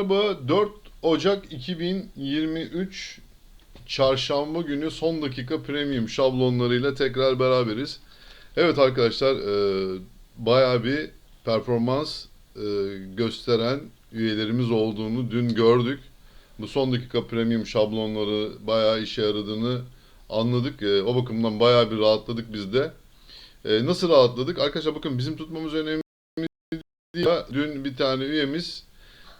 merhaba. 4 Ocak 2023 Çarşamba günü son dakika premium şablonlarıyla tekrar beraberiz. Evet arkadaşlar e, bayağı bir performans e, gösteren üyelerimiz olduğunu dün gördük. Bu son dakika premium şablonları bayağı işe yaradığını anladık. E, o bakımdan bayağı bir rahatladık biz de. E, nasıl rahatladık? Arkadaşlar bakın bizim tutmamız önemli değil. Dün bir tane üyemiz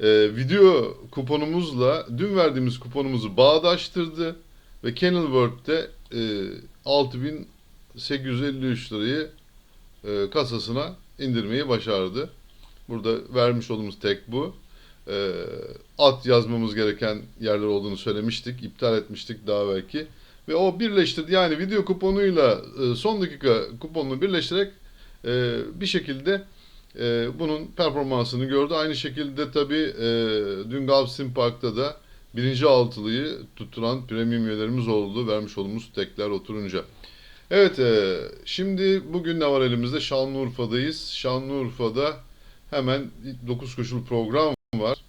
e, video kuponumuzla dün verdiğimiz kuponumuzu bağdaştırdı ve Kenilworth'te e, 6853 lirayı e, kasasına indirmeyi başardı. Burada vermiş olduğumuz tek bu. E, at yazmamız gereken yerler olduğunu söylemiştik. iptal etmiştik daha belki. Ve o birleştirdi. Yani video kuponuyla e, son dakika kuponunu birleştirerek e, bir şekilde e, bunun performansını gördü. Aynı şekilde tabii e, dün Gulfstream Park'ta da birinci altılıyı tutturan premium üyelerimiz oldu. Vermiş olduğumuz tekler oturunca. Evet, e, şimdi bugün ne var elimizde? Şanlıurfa'dayız. Şanlıurfa'da hemen 9 koşul program var.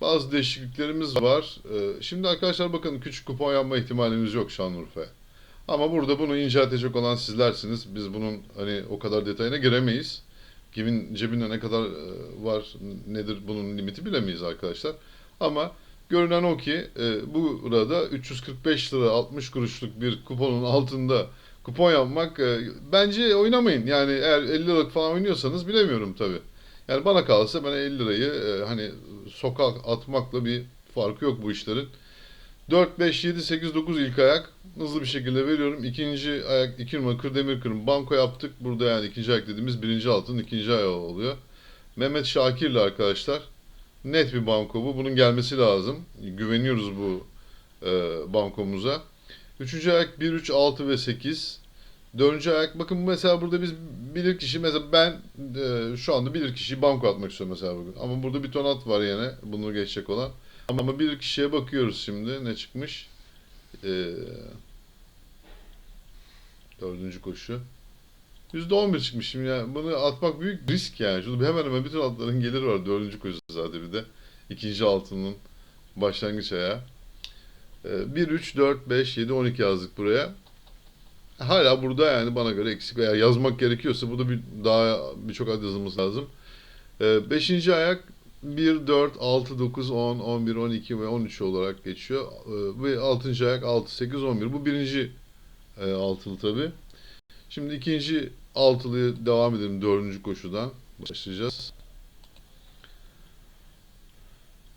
Bazı değişikliklerimiz var. E, şimdi arkadaşlar bakın küçük kupon yapma ihtimalimiz yok Şanlıurfa'ya. Ama burada bunu inceltecek olan sizlersiniz. Biz bunun hani o kadar detayına giremeyiz. Kimin cebinde ne kadar e, var, nedir bunun limiti bilemeyiz arkadaşlar. Ama görünen o ki e, burada 345 lira 60 kuruşluk bir kuponun altında kupon yapmak e, bence oynamayın. Yani eğer 50 liralık falan oynuyorsanız bilemiyorum tabii. Yani bana kalsa ben 50 lirayı e, hani sokak atmakla bir farkı yok bu işlerin. 4, 5, 7, 8, 9 ilk ayak hızlı bir şekilde veriyorum. İkinci ayak 2 numara Kırdemir Kırım banko yaptık. Burada yani ikinci ayak dediğimiz birinci altın ikinci ayağı oluyor. Mehmet Şakir'le arkadaşlar. Net bir banko bu. Bunun gelmesi lazım. Güveniyoruz bu e, bankomuza. Üçüncü ayak 1, 3, 6 ve 8. Dördüncü ayak bakın mesela burada biz bilir kişi mesela ben e, şu anda bilir kişiyi banko atmak istiyorum mesela bugün. Ama burada bir ton at var yine bunu geçecek olan. Ama bir kişiye bakıyoruz şimdi ne çıkmış. Ee, dördüncü koşu. %11 çıkmış şimdi yani bunu atmak büyük risk yani. Şurada hemen hemen bütün atların geliri var dördüncü koşu zaten bir de. ikinci altının başlangıç ayağı. Ee, 1, 3, 4, 5, 7, 12 yazdık buraya. Hala burada yani bana göre eksik veya yazmak gerekiyorsa burada bir daha birçok ad yazılması lazım. Ee, beşinci ayak 1, 4, 6, 9, 10, 11, 12 ve 13 olarak geçiyor. Ee, Ve 6. ayak 6, 8, 11. Bu birinci e, altılı tabi. Şimdi ikinci altılıyı devam edelim dördüncü koşudan. Başlayacağız.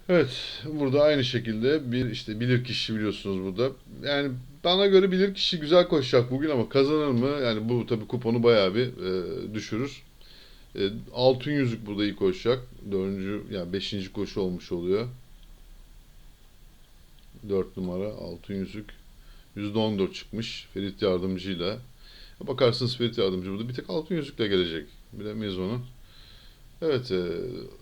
Evet, burada aynı şekilde bir işte bilir kişi biliyorsunuz burada. Yani bana göre bilir kişi güzel koşacak bugün ama kazanır mı? Yani bu tabii kuponu bayağı bir e, düşürür. E, altın yüzük burada iyi koşacak. Dördüncü yani beşinci koşu olmuş oluyor. Dört numara altın yüzük. Yüzde on dört çıkmış Ferit Yardımcı'yla. Bakarsınız Ferit Yardımcı burada bir tek altın yüzükle gelecek. Bilemeyiz onu. Evet, e,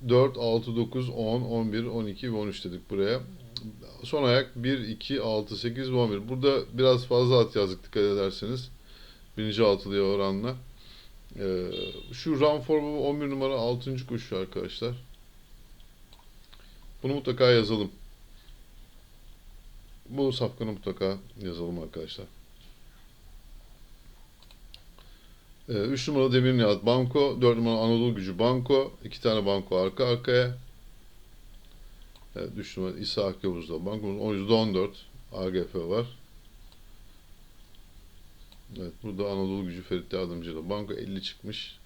4, 6, 9, 10, 11, 12 ve 13 dedik buraya. Son ayak 1, 2, 6, 8 ve 11. Burada biraz fazla at yazdık dikkat ederseniz. Birinci altılıya oranla. Ee, şu Run for Baba 11 numara 6. koşu arkadaşlar. Bunu mutlaka yazalım. Bu safkanı mutlaka yazalım arkadaşlar. 3 numara Demir Nihat Banko, 4 numara Anadolu Gücü Banko, 2 tane banko arka arkaya. Evet, 3 numara İsa Yavuz'da bankomuz %14 AGF var. Evet burada Anadolu Gücü Ferit Yardımcı'da banko 50 çıkmış.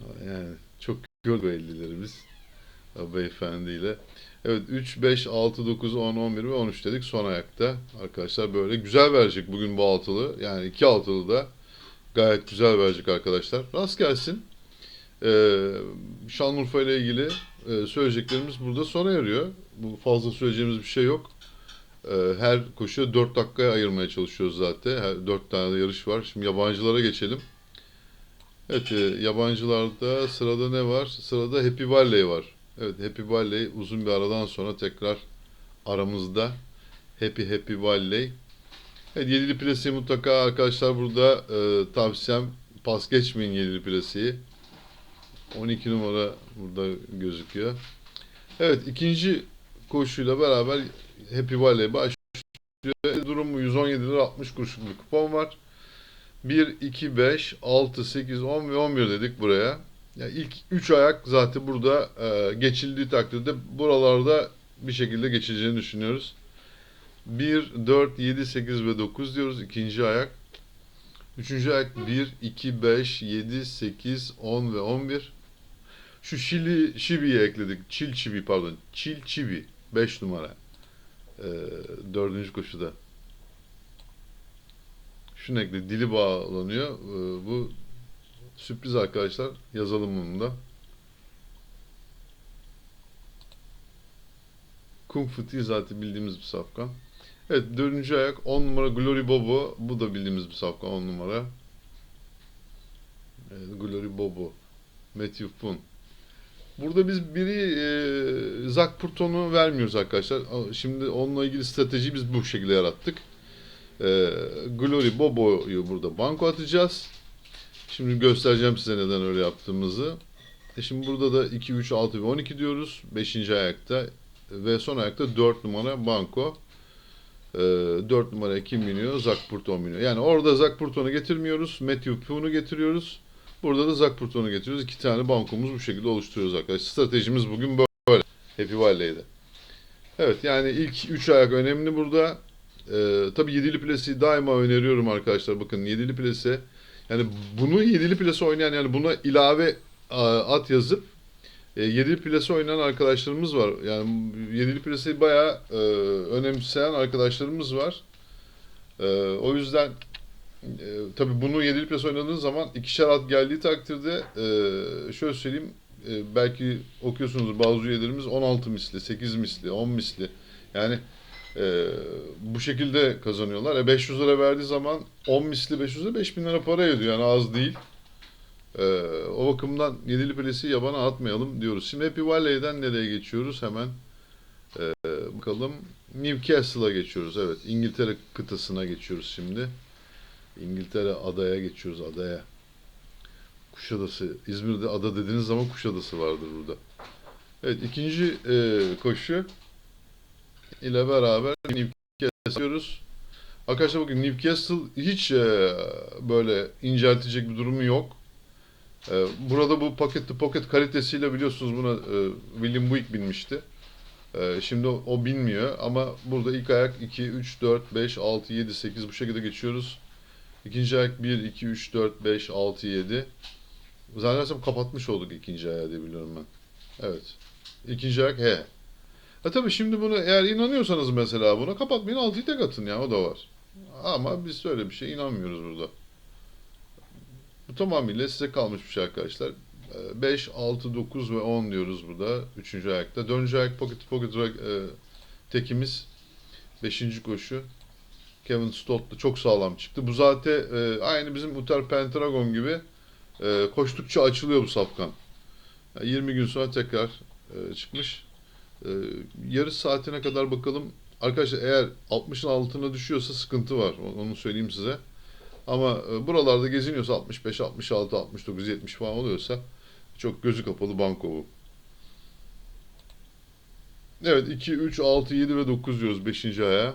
Yani çok gördük o 50'leri biz. O beyefendiyle. Evet 3, 5, 6, 9, 10, 11 ve 13 dedik son ayakta. Arkadaşlar böyle güzel verecek bugün bu altılı. Yani iki altılı da gayet güzel verecek arkadaşlar. Rast gelsin. Ee, Şanlıurfa ile ilgili e, söyleyeceklerimiz burada sona eriyor. Bu fazla söyleyeceğimiz bir şey yok. Ee, her koşuya 4 dakikaya ayırmaya çalışıyoruz zaten. Her 4 tane de yarış var. Şimdi yabancılara geçelim. Evet, e, yabancılarda sırada ne var? Sırada Happy Valley var. Evet, Happy Valley uzun bir aradan sonra tekrar aramızda. Happy Happy Valley. Evet, yedili plasiyi mutlaka arkadaşlar burada e, tavsiyem pas geçmeyin yedili plasiyi. 12 numara burada gözüküyor. Evet ikinci koşuyla beraber Happy Valley başlıyor. Durumu 117 lira 60 kuruşluk kupon var. 1, 2, 5, 6, 8, 10 ve 11 dedik buraya. Ya ilk 3 ayak zaten burada e, geçildiği takdirde buralarda bir şekilde geçeceğini düşünüyoruz. 1, 4, 7, 8 ve 9 diyoruz ikinci ayak. Üçüncü ayak 1, 2, 5, 7, 8, 10 ve 11. Şu Şili, Şibi'yi ekledik. Çil Çibi pardon. Çil Çibi. 5 numara. Ee, dördüncü koşuda. Şunu ekle. Dili bağlanıyor. Ee, bu sürpriz arkadaşlar. Yazalım bunu da. Kung Fu Tea zaten bildiğimiz bir safkan. Evet dördüncü ayak 10 numara Glory Bobo. Bu da bildiğimiz bir safkan 10 numara. Evet, Glory Bobo. Matthew Poon. Burada biz biri e, Zak Purton'u vermiyoruz arkadaşlar. Şimdi onunla ilgili stratejiyi biz bu şekilde yarattık. E, Glory Bobo'yu burada banko atacağız. Şimdi göstereceğim size neden öyle yaptığımızı. E şimdi burada da 2, 3, 6 ve 12 diyoruz. 5. ayakta ve son ayakta 4 numara banko. E, 4 numaraya kim biniyor? Zak Purton biniyor. Yani orada Zak Purton'u getirmiyoruz. Matthew Poon'u getiriyoruz. Burada da Zak Purton'u getiriyoruz. İki tane bankomuz bu şekilde oluşturuyoruz arkadaşlar. Stratejimiz bugün böyle. Happy Valley'de. Evet yani ilk 3 ayak önemli burada. Ee, tabii yedili plesi daima öneriyorum arkadaşlar. Bakın yedili plesi yani bunu yedili plesi oynayan yani buna ilave a, at yazıp e, yedili plesi oynayan arkadaşlarımız var. Yani yedili plesi bayağı e, önemseyen arkadaşlarımız var. E, o yüzden e, tabii bunu 7'li pres oynadığınız zaman ikişer at geldiği takdirde e, şöyle söyleyeyim e, belki okuyorsunuz bazı üyelerimiz 16 misli, 8 misli, 10 misli yani e, bu şekilde kazanıyorlar. E, 500 lira verdiği zaman 10 misli 500 lira 5000 lira para ediyor yani az değil. E, o bakımdan 7'li presi yabana atmayalım diyoruz. Şimdi Happy Valley'den nereye geçiyoruz hemen e, bakalım. Newcastle'a geçiyoruz evet İngiltere kıtasına geçiyoruz şimdi. İngiltere adaya geçiyoruz adaya. Kuşadası. İzmir'de ada dediğiniz zaman Kuşadası vardır burada. Evet ikinci e, koşu ile beraber Newcastle diyoruz. Arkadaşlar bugün Newcastle hiç e, böyle inceltecek bir durumu yok. E, burada bu pocket to pocket kalitesiyle biliyorsunuz buna e, William Buick binmişti. E, şimdi o, o binmiyor ama burada ilk ayak 2, 3, 4, 5, 6, 7, 8 bu şekilde geçiyoruz. İkinci ayak 1, 2, 3, 4, 5, 6, 7. Zannedersem kapatmış olduk ikinci ayağı diye biliyorum ben. Evet. İkinci ayak H. E tabi şimdi bunu eğer inanıyorsanız mesela buna kapatmayın 6'yı tek atın ya o da var. Ama biz öyle bir şey inanmıyoruz burada. Bu tamamıyla size kalmış bir şey arkadaşlar. 5, 6, 9 ve 10 diyoruz burada. Üçüncü ayakta. Dördüncü ayak pocket pocket e, tekimiz. Beşinci koşu. Kevin Stott'la çok sağlam çıktı. Bu zaten e, aynı bizim Uther Pendragon gibi e, koştukça açılıyor bu safkan. Yani 20 gün sonra tekrar e, çıkmış. E, yarış saatine kadar bakalım. Arkadaşlar eğer 60'ın altına düşüyorsa sıkıntı var. Onu söyleyeyim size. Ama e, buralarda geziniyorsa 65, 66, 69, 70 falan oluyorsa çok gözü kapalı banko bu. Evet 2, 3, 6, 7 ve 9 diyoruz 5. aya.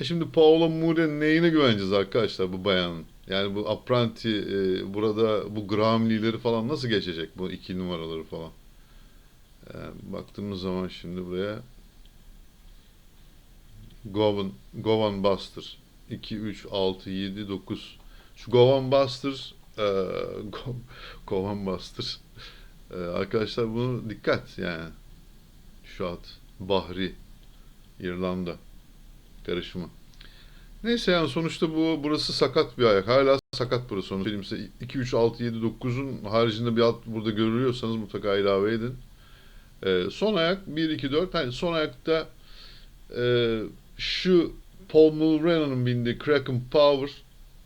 E şimdi Paolo Mure'nin neyine güveneceğiz arkadaşlar bu bayanın? Yani bu apprenti e, burada bu Gramley'leri falan nasıl geçecek bu iki numaraları falan? E, baktığımız zaman şimdi buraya Govan, Govan Buster. 2, 3, 6, 7, 9 şu Govan Buster e, Go- Govan Buster. E, arkadaşlar bunu dikkat yani. Şu at Bahri İrlanda karışımı. Neyse yani sonuçta bu burası sakat bir ayak. Hala sakat burası. Onu söyleyeyim size. 2, 3, 6, 7, 9'un haricinde bir at burada görüyorsanız mutlaka ilave edin. Ee, son ayak 1, 2, 4. Yani son ayakta e, şu Paul Mulrenan'ın bindiği Kraken Power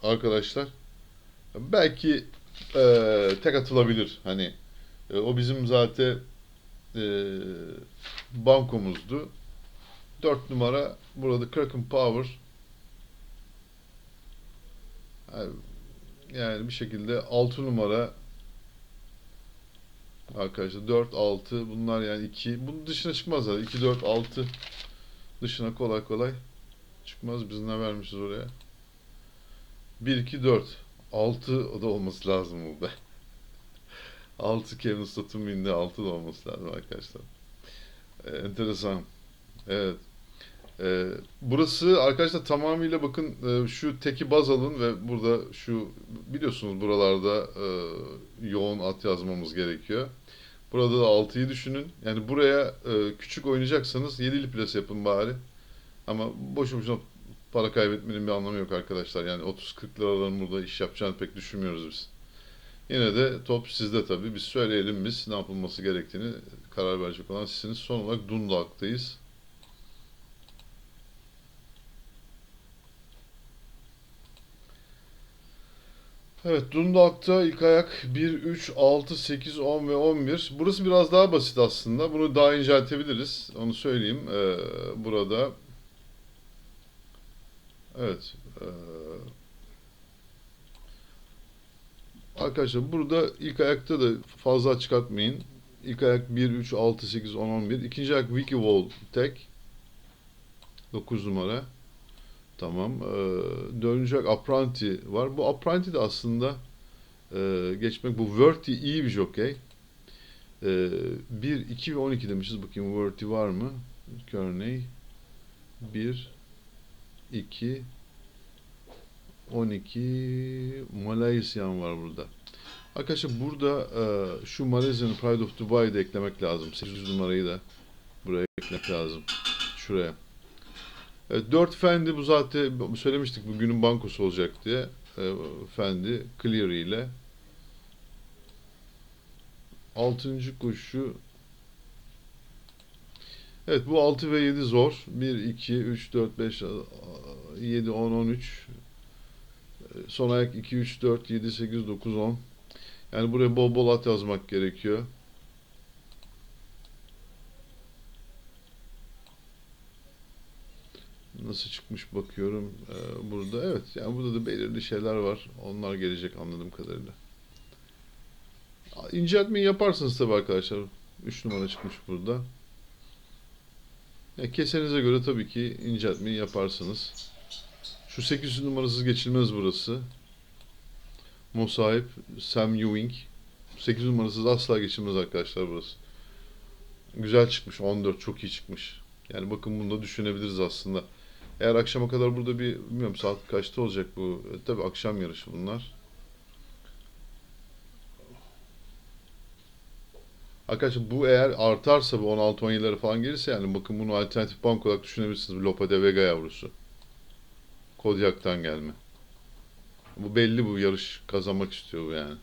arkadaşlar belki e, tek atılabilir. Hani e, o bizim zaten e, bankomuzdu. 4 numara burada Kraken Power yani bir şekilde 6 numara Arkadaşlar 4, 6 bunlar yani 2. Bunun dışına çıkmaz zaten. 2, 4, 6 dışına kolay kolay çıkmaz. Biz ne vermişiz oraya? 1, 2, 4. 6 da olması lazım bu be. 6 Kevin Stat'ın binde 6 da olması lazım arkadaşlar. Ee, enteresan. Evet. Ee, burası arkadaşlar tamamıyla bakın e, şu teki baz alın ve burada şu biliyorsunuz buralarda e, yoğun at yazmamız gerekiyor. Burada da 6'yı düşünün. Yani buraya e, küçük oynayacaksanız 7'li plas yapın bari. Ama boşu boşuna para kaybetmenin bir anlamı yok arkadaşlar. Yani 30-40 liraların burada iş yapacağını pek düşünmüyoruz biz. Yine de top sizde tabii. Biz söyleyelim biz ne yapılması gerektiğini karar verecek olan sizsiniz. Son olarak Dundalk'tayız. Evet, Dundalk'ta ilk ayak 1, 3, 6, 8, 10 ve 11. Burası biraz daha basit aslında. Bunu daha inceltebiliriz. Onu söyleyeyim. Ee, burada evet ee, arkadaşlar burada ilk ayakta da fazla çıkartmayın. İlk ayak 1, 3, 6, 8, 10, 11. İkinci ayak Wiki Wall tek. 9 numara. Tamam. Ee, dördüncü Apranti var. Bu Apranti de aslında e, geçmek. Bu Worthy iyi bir jockey. Ee, 1, 2 ve 12 demişiz. Bakayım Worthy var mı? İlk örneği. 1, 2, 12 Malaysian var burada. Arkadaşlar burada e, şu Malaysian Pride of Dubai'yi de eklemek lazım. 800 numarayı da buraya eklemek lazım. Şuraya. Evet, 4 Fendi bu zaten söylemiştik bugünün bankosu olacak diye. E, Fendi Cleary ile. 6. koşu Evet bu 6 ve 7 zor. 1, 2, 3, 4, 5, 7, 10, 13. Son ayak 2, 3, 4, 7, 8, 9, 10. Yani buraya bol bol at yazmak gerekiyor. Nasıl çıkmış bakıyorum ee, burada. Evet yani burada da belirli şeyler var. Onlar gelecek anladığım kadarıyla. İnceltmeyi yaparsınız tabii arkadaşlar. 3 numara çıkmış burada. Yani kesenize göre tabii ki inceltmeyi yaparsınız. Şu 800 numarasız geçilmez burası. Musahip Sam Ewing. 8 numarasız asla geçilmez arkadaşlar burası. Güzel çıkmış. 14 çok iyi çıkmış. Yani bakın bunu da düşünebiliriz aslında. Eğer akşama kadar burada bir bilmiyorum saat kaçta olacak bu. E, tabii akşam yarışı bunlar. Arkadaşlar bu eğer artarsa bu 16-17'lere falan gelirse yani bakın bunu alternatif bank olarak düşünebilirsiniz. Lope de Vega yavrusu. Kodiak'tan gelme. Bu belli bu yarış kazanmak istiyor bu yani.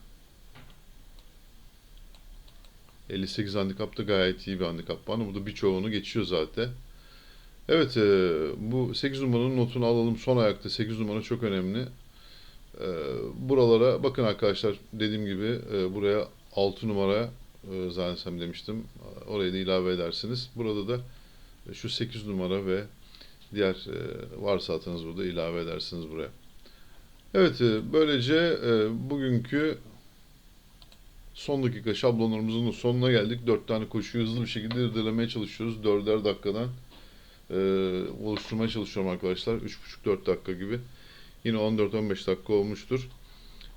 58 handikap da gayet iyi bir handikap bana. Burada birçoğunu geçiyor zaten. Evet e, bu 8 numaranın notunu alalım. Son ayakta 8 numara çok önemli. E, buralara bakın arkadaşlar dediğim gibi e, buraya 6 numara e, zannetsem demiştim. Oraya da ilave edersiniz. Burada da şu 8 numara ve diğer e, varsa atınız burada ilave edersiniz buraya. Evet e, böylece e, bugünkü son dakika şablonlarımızın sonuna geldik. 4 tane koşuyu hızlı bir şekilde irdelemeye çalışıyoruz. 4'er dakikadan e, oluşturmaya çalışıyorum arkadaşlar. 3,5-4 dakika gibi. Yine 14-15 dakika olmuştur.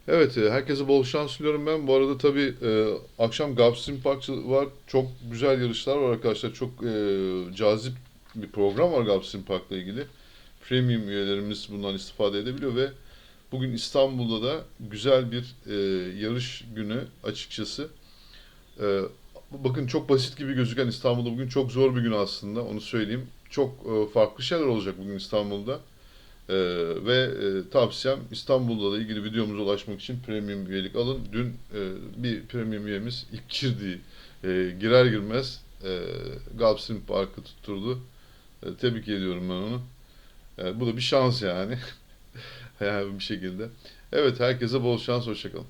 Evet, e, herkese bol şans diliyorum ben. Bu arada tabii e, akşam Gulfstream Park var. Çok güzel yarışlar var arkadaşlar. Çok e, cazip bir program var Gulfstream Park'la ilgili. Premium üyelerimiz bundan istifade edebiliyor ve bugün İstanbul'da da güzel bir e, yarış günü açıkçası. E, bakın çok basit gibi gözüken İstanbul'da bugün çok zor bir gün aslında onu söyleyeyim. Çok e, farklı şeyler olacak bugün İstanbul'da. Ee, ve e, tavsiyem İstanbul'la da ilgili videomuza ulaşmak için premium üyelik alın. Dün e, bir premium üyemiz ilk girdiği e, girer girmez e, Gulfstream Park'ı tutturdu. E, tebrik ediyorum ben onu. E, bu da bir şans yani. yani bir şekilde. Evet herkese bol şans, hoşçakalın.